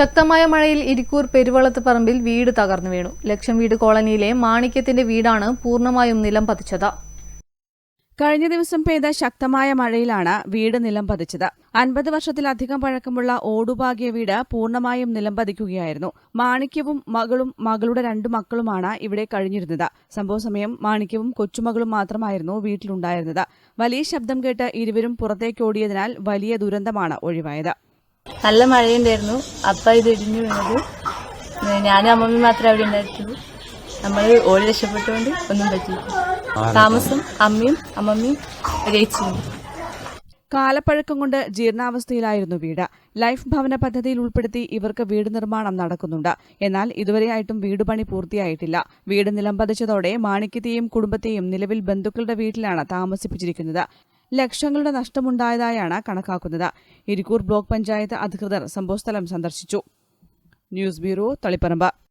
ശക്തമായ മഴയിൽ ഇരിക്കൂർ പെരുവളത്ത് പറമ്പിൽ വീട് തകർന്നു വീണു. ലക്ഷം വീട് കോളനിയിലെ മാണിക്യത്തിന്റെ വീടാണ് പൂർണമായും നിലം പതിച്ചത്. കഴിഞ്ഞ ദിവസം പെയ്ത ശക്തമായ മഴയിലാണ് വീട് നിലം പതിച്ചത്. അൻപത് വർഷത്തിലധികം പഴക്കമുള്ള ഓടുപാകിയ വീട് പൂർണമായും നിലം പതിക്കുകയായിരുന്നു. മാണിക്യവും മകളും മകളുടെ രണ്ടു മക്കളുമാണ് ഇവിടെ കഴിഞ്ഞിരുന്നത്. സംഭവസമയം മാണിക്യവും കൊച്ചുമകളും മാത്രമായിരുന്നു വീട്ടിലുണ്ടായിരുന്നത്. വലിയ ശബ്ദം കേട്ട് ഇരുവരും പുറത്തേക്കോടിയതിനാൽ വലിയ ദുരന്തമാണ് ഒഴിവായത്. നല്ല മഴയുണ്ടായിരുന്നു. അപ്പ ഇത് ഇടിഞ്ഞു വീണത്. ഞാനും അമ്മമ്മയും മാത്രമേ അവിടെ ഉണ്ടായിട്ടുള്ളൂ നമ്മൾ ഓടി രക്ഷപ്പെട്ടുകൊണ്ട് ഒന്നും പറ്റിയില്ല. താമസം അമ്മയും അമ്മമ്മയും രയിച്ചു കാലപ്പഴക്കം കൊണ്ട് ജീർണാവസ്ഥയിലായിരുന്നു വീട്. ലൈഫ് ഭവന പദ്ധതിയിൽ ഉൾപ്പെടുത്തി ഇവർക്ക് വീട് നിർമ്മാണം നടക്കുന്നുണ്ട്. എന്നാൽ ഇതുവരെയായിട്ടും വീട് പണി പൂർത്തിയായിട്ടില്ല. വീട് നിലംപതിച്ചതോടെ മാണിക്യത്തെയും കുടുംബത്തെയും നിലവിൽ ബന്ധുക്കളുടെ വീട്ടിലാണ് താമസിപ്പിച്ചിരിക്കുന്നത്. ലക്ഷങ്ങളുടെ നഷ്ടമുണ്ടായതായാണ് കണക്കാക്കുന്നത്. ഇരിക്കൂർ ബ്ലോക്ക് പഞ്ചായത്ത് അധികൃതർ സംഭവസ്ഥലം സന്ദർശിച്ചു. News bureau Taliparamba.